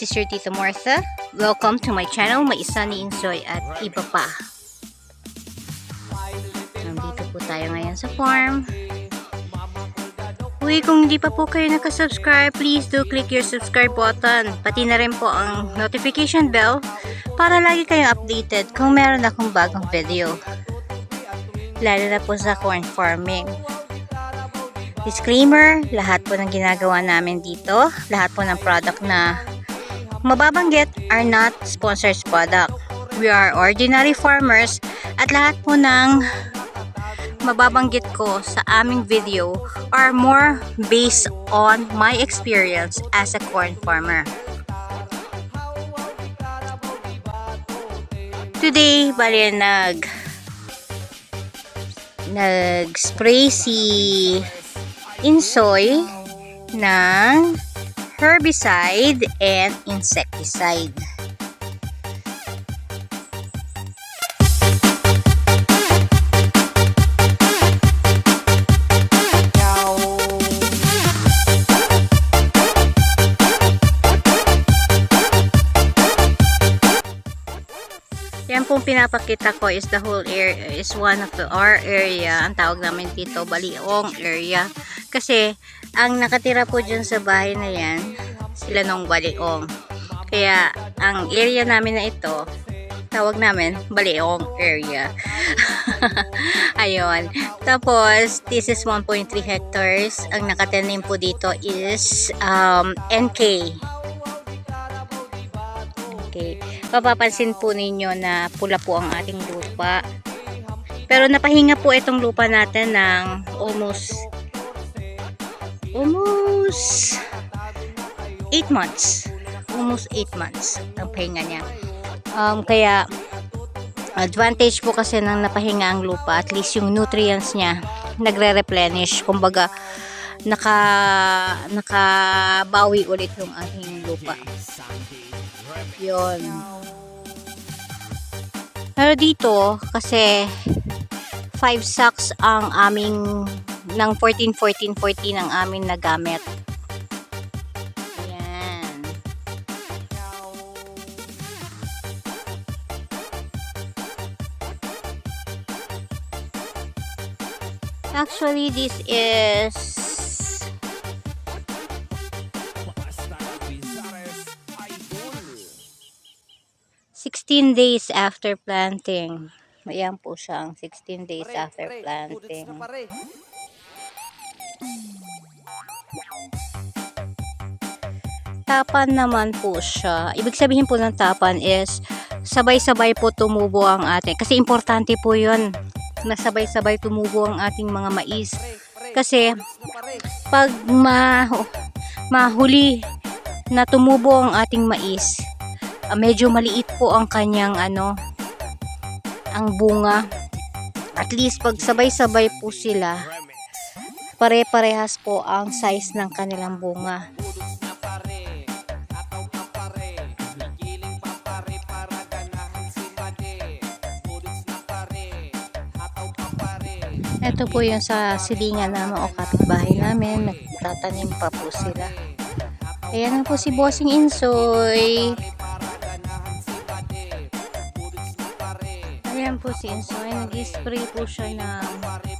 Your Tita Martha. Welcome to my channel, Maisa ni Insoy at iba pa. Nandito po tayo ngayon sa farm. Uy, kung hindi pa po kayo nakasubscribe, please do click your subscribe button. Pati na rin po ang notification bell para lagi kayong updated kung meron akong bagong video. Lalo na po sa corn farming. Disclaimer, lahat po ng ginagawa namin dito, lahat po ng product na mababanggit are not sponsored product. We are ordinary farmers at lahat po ng mababanggit ko sa aming video are more based on my experience as a corn farmer. Today, bali nag nag-spray si Insoy ng herbicide and insecticide. Yan pong pinapakita ko is the whole area is one of the our area. Ang tawag namin dito, Baliong area. Kasi ang nakatira po dyan sa bahay na yan, sila nung Baliong. Kaya ang area namin na ito, tawag namin Baliong area. Ayun. Tapos, this is 1.3 hectares. Ang nakatanim po dito is um, NK. Okay. Papapansin po ninyo na pula po ang ating lupa. Pero napahinga po itong lupa natin ng almost almost 8 months. Almost 8 months ang pahinga niya. Um, kaya advantage po kasi ng napahinga ang lupa at least yung nutrients niya nagre-replenish. Kumbaga naka nakabawi ulit yung ating lupa. Yun. Pero dito, kasi 5 sacks ang aming ng 14, 14, 14 ang aming nagamit. Ayan. Actually, this is 16 days after planting. Ayan po siya ang 16 days after planting. Tapan naman po siya. Ibig sabihin po ng tapan is sabay-sabay po tumubo ang ating. Kasi importante po yun na sabay-sabay tumubo ang ating mga mais. Kasi pag ma mahuli na tumubo ang ating mais, ah, medyo maliit po ang kanyang ano ang bunga at least pag sabay-sabay po sila pare-parehas po ang size ng kanilang bunga. Ito po yung sa silingan namin o kapitbahay namin. Nagtatanim pa po sila. Ayan na po si Bossing Insoy. Ayan po si Insoy. Nag-spray po siya ng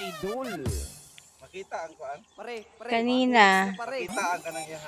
Idol. Makita ang kuan. Pare, pare. Kanina, Pare. Makita ang kanang yang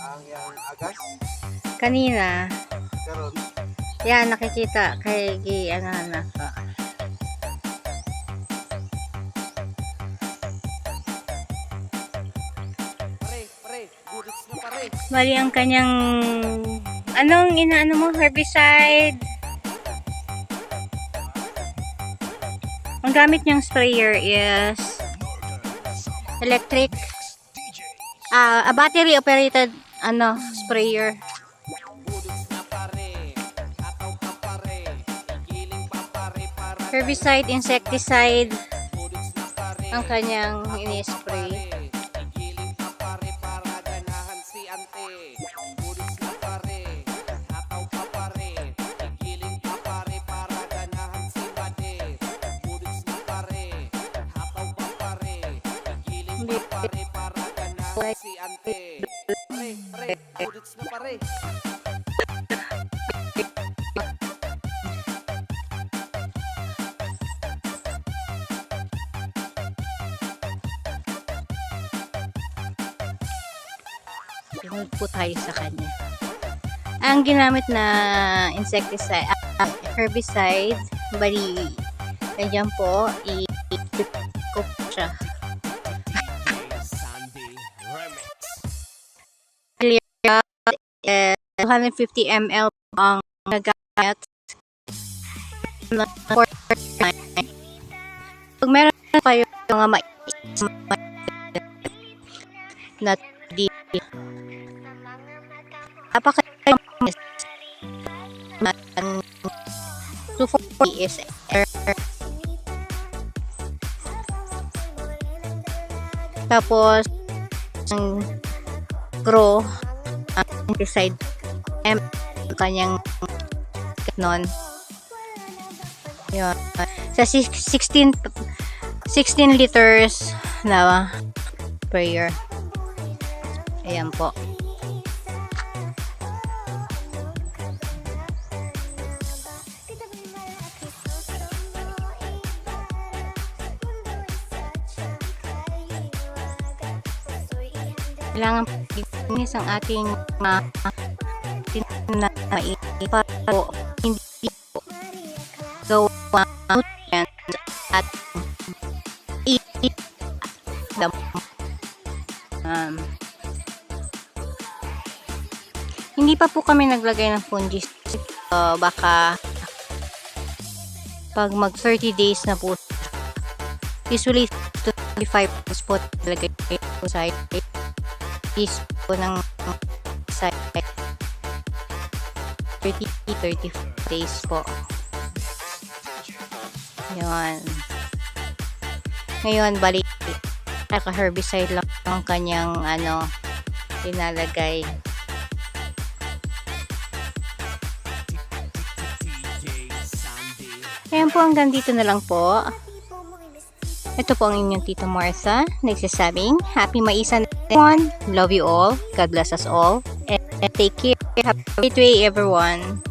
ang yang agas kanina, karon yan nakikita kay gi ano na. Bullets na pare. Bali ang kanyang anong inaano mo herbicide? Ang gamit niyang sprayer is electric ah a battery operated ano, sprayer. Herbicide, insecticide, ang kanyang ini-spray. Budots na pare. Sunod po tayo sa kanya. Ang ginamit na insecticide, ah, herbicide, bali, ganyan po, i-tip ko siya. 250 ml ang nagamit. Pag meron kayo mga mais na di napaka 240 is air tapos ang grow insecticide M ang kanyang non yun. Sa si- 16 16 liters na prayer ayan po. Kailangan linis ang ating mga tinanay para po hindi po gawa nutrients at i dam um, hindi pa po kami naglagay ng fungicide uh, baka pag mag 30 days na po usually 25 po talaga po sa is po ng site 30 35 days po yun ngayon balik naka herbicide lang ang kanyang ano Sandy. Ayan po, hanggang dito na lang po. Ito po ang inyong Tita Martha, nagsasabing, Happy Maisan everyone. Love you all. God bless us all. And, take care. Great day, everyone.